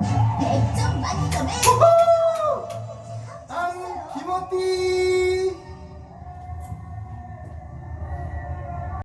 100점 만점에